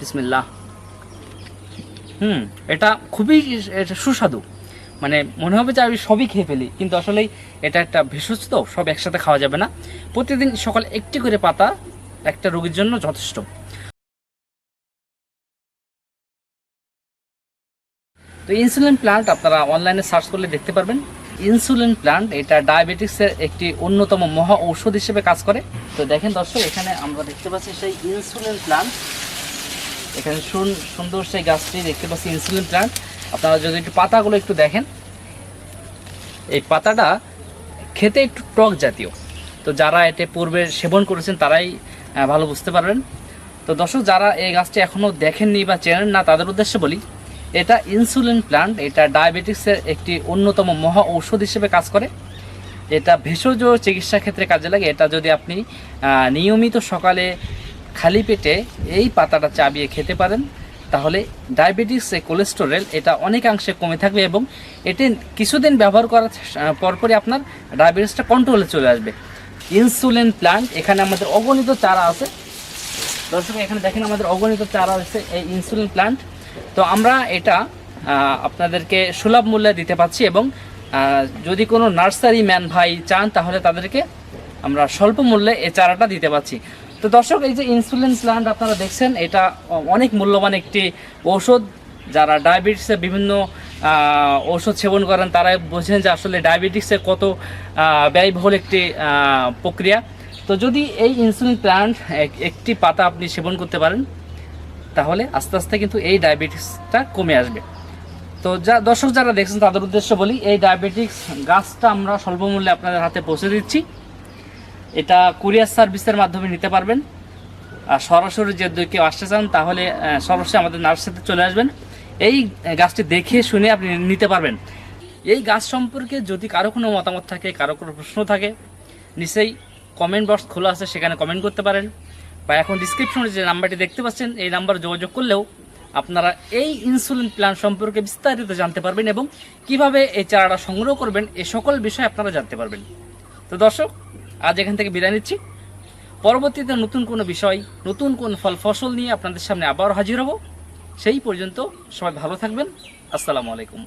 বিসমিল্লাহ। হুম, এটা খুবই এটা সুস্বাদু। মানে মনে হবে যে আমি সবই খেয়ে ফেলি, কিন্তু আসলে এটা একটা ভেষজ তো, সব একসাথে খাওয়া যাবে না। প্রতিদিন সকাল একটি করে পাতা একটা রোগীর জন্য যথেষ্ট। তো ইনসুলিন প্লান্ট আপনারা অনলাইনে সার্চ করলে দেখতে পারবেন। ইনসুলিন প্লান্ট, এটা ডায়াবেটিক্সের একটি অন্যতম মহা ঔষধ হিসেবে কাজ করে। তো দেখেন দর্শক, এখানে আমরা দেখতে পাচ্ছি সেই ইনসুলিন প্লান্ট। এখানে সুন- সুন্দর সেই গাছটি দেখতে পাচ্ছি ইনসুলিন প্লান্ট আপনারা যদি একটু পাতাগুলো একটু দেখেন, এই পাতাটা খেতে একটু টক জাতীয়। তো যারা এতে পূর্বে সেবন করেছেন, তারাই ভালো বুঝতে পারবেন। তো দর্শক, যারা এই গাছটি এখনও দেখেননি বা চেনেন না, তাদের উদ্দেশ্যে বলি, এটা ইনসুলিন প্লান্ট এটা ডায়াবেটিক্সের একটি অন্যতম মহা ঔষধ হিসেবে কাজ করে। এটা ভেষজ চিকিৎসা ক্ষেত্রে কাজে লাগে। এটা যদি আপনি নিয়মিত সকালে খালি পেটে এই পাতাটা চাবিয়ে খেতে পারেন, তাহলে ডায়াবেটিস যে কোলেস্টেরল এটা অনেকাংশে কমে থাকবে এবং এটি কিছুদিন ব্যবহার করার পরপরই আপনার ডায়াবেটিসটা কন্ট্রোলে চলে আসবে। ইনসুলিন প্লান্ট এখানে আমাদের অগণিত চারা আছে। দর্শক, এখানে দেখেন আমাদের অগণিত চারা আছে এই ইনসুলিন প্লান্ট তো আমরা এটা আপনাদেরকে সুলভ মূল্যে দিতে পাচ্ছি এবং যদি কোনো নার্সারি ম্যান ভাই চান, তাহলে তাদেরকে আমরা স্বল্প মূল্যে এই চারাটা দিতে পাচ্ছি তো দর্শক, এই যে ইনসুলিন প্লান্ট আপনারা দেখছেন, এটা অনেক মূল্যবান একটি ঔষধ। যারা ডায়াবেটিসের বিভিন্ন ওষুধ সেবন করেন, তারাই বোঝেন যে আসলে ডায়াবেটিসের কত ব্যয়বহুল একটি প্রক্রিয়া। তো যদি এই ইনসুলিন প্লান্ট একটি পাতা আপনি সেবন করতে পারেন, তাহলে আস্তে আস্তে কিন্তু এই ডায়াবেটিসটা কমে আসবে। তো যা, দর্শক যারা দেখছেন, তাদের উদ্দেশ্য বলি, এই ডায়াবেটিক্স গাছটা আমরা স্বল্প মূল্যে আপনাদের হাতে পৌঁছে দিচ্ছি। এটা কুরিয়ার সার্ভিসের মাধ্যমে নিতে পারবেন। আর সরাসরি যদি কেউ আসতে চান, তাহলে সরাসরি আমাদের নার্সারিতে চলে আসবেন। এই গাছটি দেখে শুনে আপনি নিতে পারবেন। এই গাছ সম্পর্কে যদি কারও কোনো মতামত থাকে, কারও কোনো প্রশ্ন থাকে, নিশ্চয়ই কমেন্ট বক্স খোলা আছে, সেখানে কমেন্ট করতে পারেন। বা এখন ডিসক্রিপশনে যে নাম্বারটি দেখতে পাচ্ছেন, এই নাম্বারে যোগাযোগ করলেও আপনারা এই ইনসুলিন প্ল্যান সম্পর্কে বিস্তারিত জানতে পারবেন এবং কীভাবে এই চারাটা সংগ্রহ করবেন, এ সকল বিষয় আপনারা জানতে পারবেন। তো দর্শক আজ এখান থেকে বিদায় নিচ্ছি। পরবর্তীতে নতুন কোনো বিষয়, নতুন কোন ফল, ফসল নিয়ে আপনাদের সামনে আবার হাজির হব। সেই পর্যন্ত সবাই ভালো থাকবেন। আসসালামু আলাইকুম।